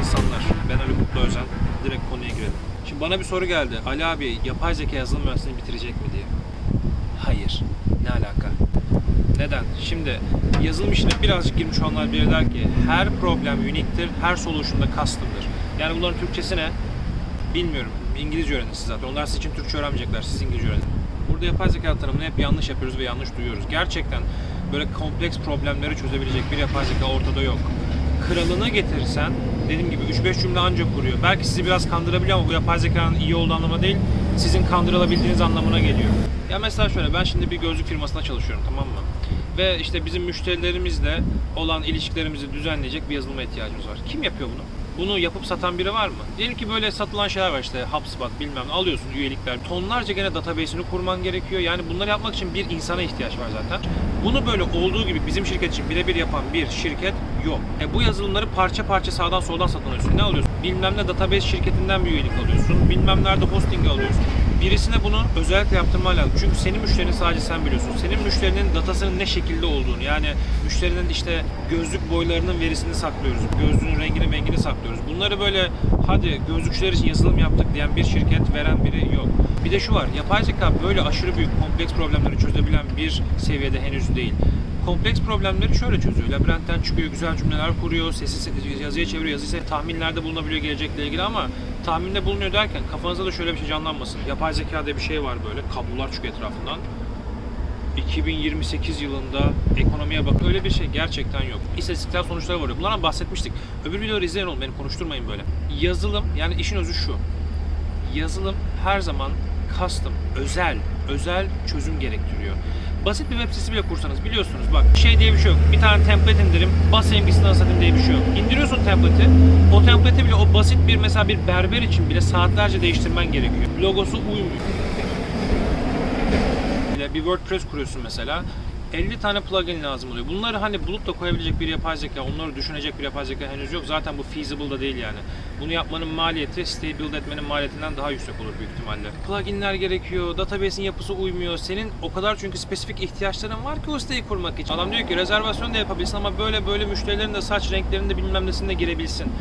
insanlar. Ben Ali Mutlu Özen. Direkt konuya girelim. Şimdi bana bir soru geldi. Ali abi yapay zeka yazılım mühendisliğini bitirecek mi diye. Hayır. Ne alaka? Neden? Şimdi yazılım işine birazcık girmiş olanlar biri ki her problem unique'tir, her solution da custom'dır. Yani bunların Türkçesi ne? Bilmiyorum. İngilizce öğrenin siz zaten. Onlar sizin için Türkçe öğrenmeyecekler. Siz İngilizce öğrenin. Burada yapay zeka tanımını hep yanlış yapıyoruz ve yanlış duyuyoruz. Gerçekten böyle kompleks problemleri çözebilecek bir yapay zeka ortada yok. Kralını getirirsen dediğim gibi 3-5 cümle anca kuruyor. Belki sizi biraz kandırabiliyor ama bu yapay zekanın iyi olduğu anlamına değil, sizin kandırılabildiğiniz anlamına geliyor. Ya mesela şöyle ben şimdi bir gözlük firmasında çalışıyorum tamam mı? Ve işte bizim müşterilerimizle olan ilişkilerimizi düzenleyecek bir yazılıma ihtiyacımız var. Kim yapıyor bunu? Bunu yapıp satan biri var mı? Diyelim ki böyle satılan şeyler var işte HubSpot bilmem ne alıyorsun üyelikler. Tonlarca gene database'ini kurman gerekiyor. Yani bunları yapmak için bir insana ihtiyaç var zaten. Bunu böyle olduğu gibi bizim şirket için birebir yapan bir şirket yok. E bu yazılımları parça parça sağdan soldan satın alıyorsun. Ne alıyorsun? Bilmem ne database şirketinden bir üyelik alıyorsun. Bilmem nerede hosting alıyorsun. Birisine bunu özellikle yaptırman lazım. Çünkü senin müşterinin sadece sen biliyorsun. Senin müşterinin datasının ne şekilde olduğunu yani müşterinin işte gözlük boylarının verisini saklıyoruz. Gözlüğün rengini mengini saklıyoruz. Bunları böyle hadi gözlükçüler için yazılım yaptık diyen bir şirket veren biri yok. Bir de şu var. Yapay zeka böyle aşırı büyük kompleks problemleri çözebilen bir seviyede henüz değil. Kompleks problemleri şöyle çözüyor. Labirentten çıkıyor, güzel cümleler kuruyor, sesi yazıya çeviriyor, yazı ise tahminlerde bulunabiliyor gelecekle ilgili ama tahminde bulunuyor derken kafanızda da şöyle bir şey canlanmasın. Yapay zeka diye bir şey var böyle, kablolar çıkıyor etrafından. 2028 yılında ekonomiye bak öyle bir şey gerçekten yok. İstatistiksel sonuçları var. Bunlardan bahsetmiştik. Öbür videoları izleyin oğlum beni konuşturmayın böyle. Yazılım yani işin özü şu. Yazılım her zaman custom, özel, özel çözüm gerektiriyor. Basit bir web sitesi bile kursanız biliyorsunuz bak şey diye bir şey yok. Bir tane template indirim, basayım gitsin satayım diye bir şey yok. İndiriyorsun template'i. O template'i bile o basit bir mesela bir berber için bile saatlerce değiştirmen gerekiyor. Logosu uymuyor bir WordPress kuruyorsun mesela 50 tane plugin lazım oluyor. Bunları hani bulup da koyabilecek bir yapay zeka, onları düşünecek bir yapay zeka henüz yok. Zaten bu feasible da değil yani. Bunu yapmanın maliyeti siteyi build etmenin maliyetinden daha yüksek olur büyük ihtimalle. Pluginler gerekiyor, database'in yapısı uymuyor. Senin o kadar çünkü spesifik ihtiyaçların var ki o siteyi kurmak için. Adam diyor ki rezervasyon da yapabilsin ama böyle böyle müşterilerin de saç renklerinde bilmem nesinde girebilsin.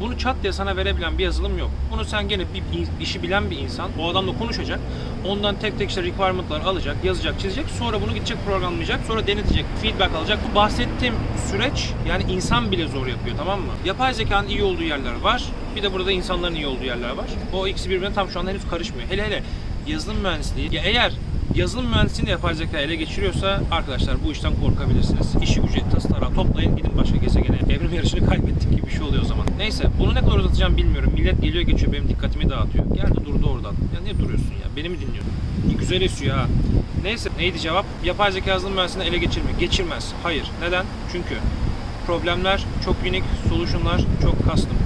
Bunu çat diye sana verebilen bir yazılım yok. Bunu sen gene bir işi bilen bir insan, o adamla konuşacak. Ondan tek tek işte requirement'lar alacak, yazacak, çizecek. Sonra bunu gidecek programlayacak, sonra denetecek, feedback alacak. Bu bahsettiğim süreç yani insan bile zor yapıyor tamam mı? Yapay zekanın iyi olduğu yerler var. Bir de burada insanların iyi olduğu yerler var. O ikisi birbirine tam şu anda henüz karışmıyor. Hele hele yazılım mühendisliği. Ya eğer yazılım mühendisliğini yapay zeka ele geçiriyorsa arkadaşlar bu işten korkabilirsiniz. İşi tası tarağı toplayın gidin başka gezegene. Evrim yarışını kaybettik gibi bir şey oluyor. Neyse bunu ne kadar uzatacağım bilmiyorum. Millet geliyor geçiyor benim dikkatimi dağıtıyor. Geldi durdu oradan. Ya ne duruyorsun ya? Beni mi dinliyorsun? Güzel esiyor ha. Neyse neydi cevap? Yapay zeka yazılım mühendisliğini ele geçirmiyor. Geçirmez. Hayır. Neden? Çünkü problemler çok unique, solutionlar çok custom.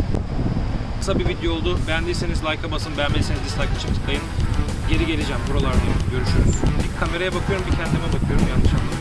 Kısa bir video oldu. Beğendiyseniz like'a basın, beğenmediyseniz dislike için tıklayın. Geri geleceğim buralardayım. Görüşürüz. Bir kameraya bakıyorum, bir kendime bakıyorum. Yanlış anlamayın.